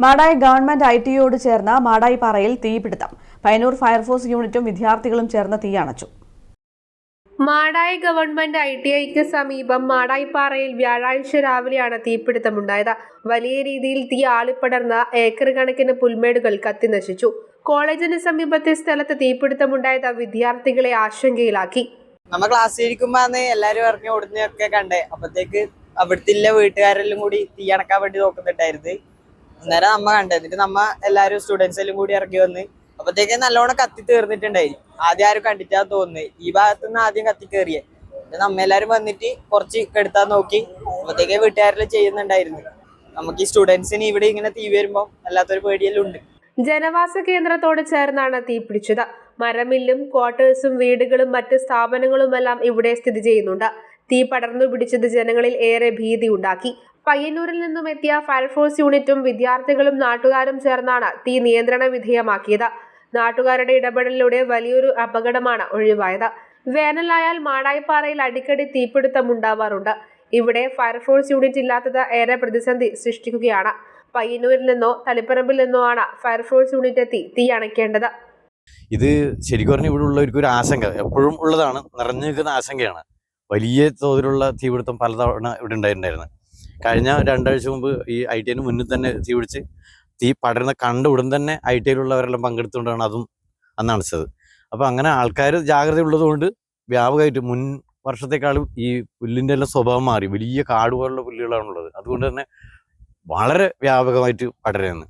Madayi government I ടിയോട് ചേർന്ന മാടായി പാറയിൽ തീപിടുത്തം. പയ്യന്നൂർ ഫയർഫോഴ്സ് യൂണിറ്റും വിദ്യാർത്ഥികളും ചേർന്ന് തീയണച്ചു മാടായി ഗവൺമെന്റ് ഐ ടി ഐക്ക് സമീപം മാടായിപ്പാറയിൽ വ്യാഴാഴ്ച രാവിലെയാണ് തീപിടുത്തമുണ്ടായത്. വലിയ രീതിയിൽ തീ ആളിപ്പടർന്ന ഏക്കർ കണക്കിന് പുൽമേടുകൾ കത്തിനശിച്ചു കോളേജിന് സമീപത്തെ സ്ഥലത്ത് തീപിടുത്തമുണ്ടായത് വിദ്യാർത്ഥികളെ ആശങ്കയിലാക്കി. നമ്മ ക്ലാസ്സിൽ ഇരിക്കുമ്പോ അന്ന് എല്ലാരും ഇറങ്ങി ഓടുന്നൊക്കെ കണ്ടേ. അപ്പത്തേക്ക് അവിടുത്തെ വീട്ടുകാരെല്ലാം കൂടി തീ അണക്കാൻ വേണ്ടി നോക്കുന്നുണ്ടായിരുന്നു. അന്നേരം നമ്മ കണ്ടത് എന്നിട്ട് നമ്മ എല്ലാരും സ്റ്റുഡൻസ് എല്ലാം കൂടി ഇറങ്ങി വന്ന് അപ്പത്തേക്ക് നല്ലോണം കത്തി തീർന്നിട്ടുണ്ടായി. ആദ്യം ആരും കണ്ടിട്ടാ തോന്നുന്നത് ഈ ഭാഗത്തു നിന്ന് ആദ്യം കത്തി എന്നിട്ട് നമ്മ എല്ലാരും വന്നിട്ട് കുറച്ച് കെടുത്താൻ നോക്കി. അപ്പത്തേക്ക് വീട്ടുകാരെല്ലാം ചെയ്യുന്നുണ്ടായിരുന്നു. നമുക്ക് ഈ സ്റ്റുഡൻസിന് ഇവിടെ ഇങ്ങനെ തീ വരുമ്പോ അല്ലാത്തൊരു പേടിയെല്ലാം ഉണ്ട്. ജനവാസ കേന്ദ്രത്തോട് ചേർന്നാണ് തീ പിടിച്ചത്. മരമില്ലും ക്വാർട്ടേഴ്സും വീടുകളും മറ്റ് സ്ഥാപനങ്ങളുമെല്ലാം ഇവിടെ സ്ഥിതി ചെയ്യുന്നുണ്ട്. തീ പടർന്നു പിടിച്ചത് ജനങ്ങളിൽ ഏറെ ഭീതി ഉണ്ടാക്കി പയ്യന്നൂരിൽ നിന്നും എത്തിയ ഫയർഫോഴ്സ് യൂണിറ്റും വിദ്യാർത്ഥികളും നാട്ടുകാരും ചേർന്നാണ് തീ നിയന്ത്രണ വിധേയമാക്കിയത്. നാട്ടുകാരുടെ ഇടപെടലിലൂടെ വലിയൊരു അപകടമാണ് ഒഴിവായത്. വേനലായാൽ മാടായിപ്പാറയിൽ അടിക്കടി തീപിടുത്തം ഉണ്ടാവാറുണ്ട്. ഇവിടെ ഫയർഫോഴ്സ് യൂണിറ്റ് ഇല്ലാത്തത് ഏറെ പ്രതിസന്ധി സൃഷ്ടിക്കുകയാണ്. പയ്യന്നൂരിൽ നിന്നോ തളിപ്പറമ്പിൽ നിന്നോ ആണ് ഫയർഫോഴ്സ് യൂണിറ്റ് എത്തി തീ അണയ്ക്കേണ്ടത്. ഇത് ശരിക്കും പറഞ്ഞാൽ ഇവിടെ ഉള്ളവർക്ക് ഒരു ആശങ്ക. എപ്പോഴും ഉള്ളതാണ് നിറഞ്ഞു നിൽക്കുന്ന ആശങ്കയാണ്. വലിയ തോതിലുള്ള തീപിടുത്തം പലതവണ ഇവിടെ ഉണ്ടായിട്ടുണ്ടായിരുന്നു. കഴിഞ്ഞ രണ്ടാഴ്ച മുമ്പ് ഈ ഐ ടി ഐന് മുന്നിൽ തന്നെ തീ പിടിച്ച് തീ പടരുന്ന കണ്ട ഉടൻ തന്നെ ഐ ടി ഐയിലുള്ളവരെല്ലാം പങ്കെടുത്തുകൊണ്ടാണ് അതും അന്ന് അണച്ചത്. അപ്പോൾ അങ്ങനെ ആൾക്കാർ ജാഗ്രത ഉള്ളതുകൊണ്ട് വ്യാപകമായിട്ട് മുൻ വർഷത്തെക്കാളും ഈ പുല്ലിന്റെ എല്ലാം സ്വഭാവം മാറി. വലിയ കാട് പോലുള്ള പുല്ലുകളാണുള്ളത്. അതുകൊണ്ട് തന്നെ വളരെ വ്യാപകമായിട്ട് പടരുന്നു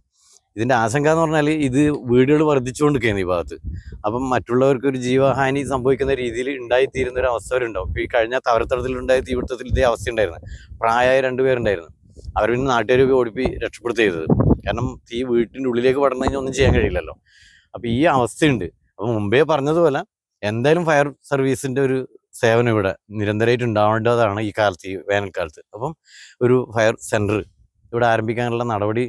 ഇതിന്റെ ആശങ്ക എന്ന് പറഞ്ഞാൽ ഇത് വീടുകൾ വർദ്ധിച്ചുകൊണ്ടിരിക്കുകയാണ് ഈ ഭാഗത്ത്. അപ്പം മറ്റുള്ളവർക്ക് ഒരു ജീവഹാനി സംഭവിക്കുന്ന രീതിയിൽ ഉണ്ടായിത്തീരുന്ന ഒരു അവസ്ഥ ഉണ്ടാവും ഈ കഴിഞ്ഞ തവരത്തടത്തിലുണ്ടായ തീപിടുത്തത്തിൽ ഇതേ അവസ്ഥ ഉണ്ടായിരുന്നു. പ്രായമായ രണ്ടുപേരുണ്ടായിരുന്നു അവർ പിന്നെ നാട്ടുകാരൊക്കെ ഓടിപ്പി രക്ഷപ്പെടുത്തുക ചെയ്തത് കാരണം തീ വീട്ടിന്റെ ഉള്ളിലേക്ക് പടർന്നു കഴിഞ്ഞാൽ ഒന്നും ചെയ്യാൻ കഴിയില്ലല്ലോ. അപ്പോൾ ഈ അവസ്ഥയുണ്ട്. അപ്പോൾ മുമ്പേ പറഞ്ഞതുപോലെ എന്തായാലും ഫയർ സർവീസിന്റെ ഒരു സേവനം ഇവിടെ നിരന്തരമായിട്ട് ഉണ്ടാവേണ്ടതാണ് ഈ കാലത്ത് ഈ വേനൽക്കാലത്ത്. അപ്പം ഒരു ഫയർ സെന്റർ ഇവിടെ ആരംഭിക്കാനുള്ള നടപടി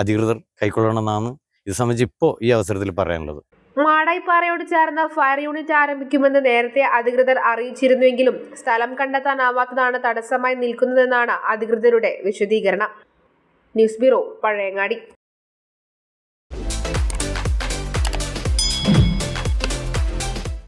അധികൃതർ കൈക്കൊള്ളണമെന്നാണ് ഇത് സംബന്ധിച്ച് ഇപ്പോൾ ഈ അവസരത്തിൽ പറയാനുള്ളത്. മാടായിപ്പാറയോട് ചേർന്ന ഫയർ യൂണിറ്റ് ആരംഭിക്കുമെന്ന് നേരത്തെ അധികൃതർ അറിയിച്ചിരുന്നുവെങ്കിലും സ്ഥലം കണ്ടെത്താനാവാത്തതാണ് തടസ്സമായി നിൽക്കുന്നതെന്നാണ് അധികൃതരുടെ വിശദീകരണം. News bureau Pazhayangadi.